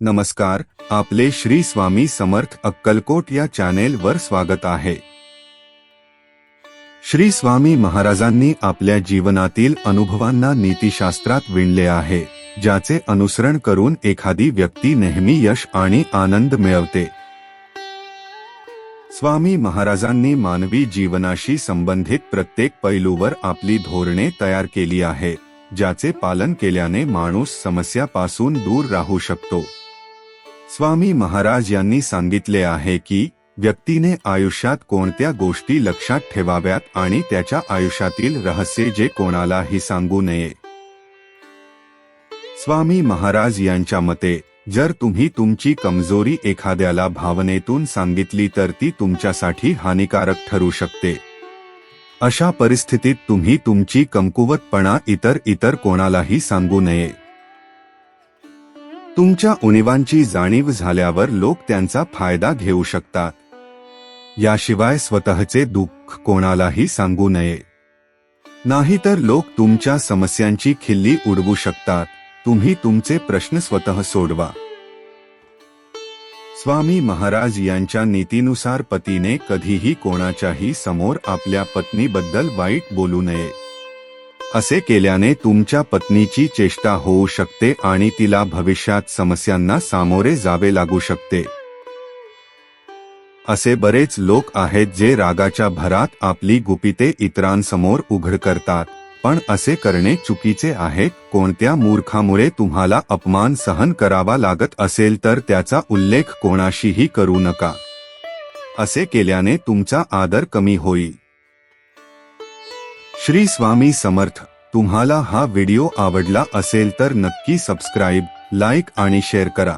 नमस्कार आपले श्री स्वामी समर्थ अक्कलकोट या चॅनेलवर स्वागत आहे. श्री स्वामी महाराजांनी आपल्या जीवनातील अनुभवांना नीतिशास्त्रात विणले आहे ज्याचे अनुसरण करून एखादी व्यक्ती नेहमी यश आणि आनंद मिळवते. स्वामी महाराजांनी मानवी जीवनाशी संबंधित प्रत्येक पैलूवर आपली धोरणे तयार केली आहे ज्याचे पालन केल्याने माणूस समस्यापासून दूर राहू शकतो. स्वामी महाराज यांनी सांगितले आहे की व्यक्तीने आयुष्यात कोणत्या गोष्टी लक्षात ठेवाव्यात आणि त्याच्या आयुष्यातील रहस्य जे कोणालाही सांगू नये. स्वामी महाराज यांच्या मते जर तुम्ही तुमची कमजोरी एखाद्याला भावनेतून सांगितली तर ती तुमच्यासाठी हानिकारक ठरू शकते. अशा परिस्थितीत तुम्ही तुमची कमकुवतपणा इतर इतर कोणालाही सांगू नये. तुमच्या उणीवांची जाणीव झाल्यावर लोक त्यांचा फायदा घेऊ शकतात. याशिवाय स्वतःचे दुःख कोणालाही सांगू नये. नाहीतर लोक तुमच्या समस्यांची खिल्ली उडवू शकतात. तुम्ही तुमचे प्रश्न स्वतः सोडवा. स्वामी महाराज यांच्या नीतीनुसार पतीने कधीही कोणाच्याही समोर आपल्या पत्नीबद्दल वाईट बोलू नये. असे केल्याने तुमच्या पत्नीची चेष्टा होऊ शकते आणि तिला भविष्यात समस्यांना सामोरे जावे लागू शकते. असे बरेच लोक आहेत जे रागाच्या भरात आपली गुपिते इतरांसमोर उघड करतात पण असे करणे चुकीचे आहे कोणत्या मूर्खामुळे तुम्हाला अपमान सहन करावा लागत असेल तर त्याचा उल्लेख कोणाशीही करू नका. असे केल्याने तुमचा आदर कमी होईल. श्री स्वामी समर्थ. तुम्हाला हा व्हिडिओ आवडला असेल तर नक्की सबस्क्राईब लाईक आणि शेअर करा.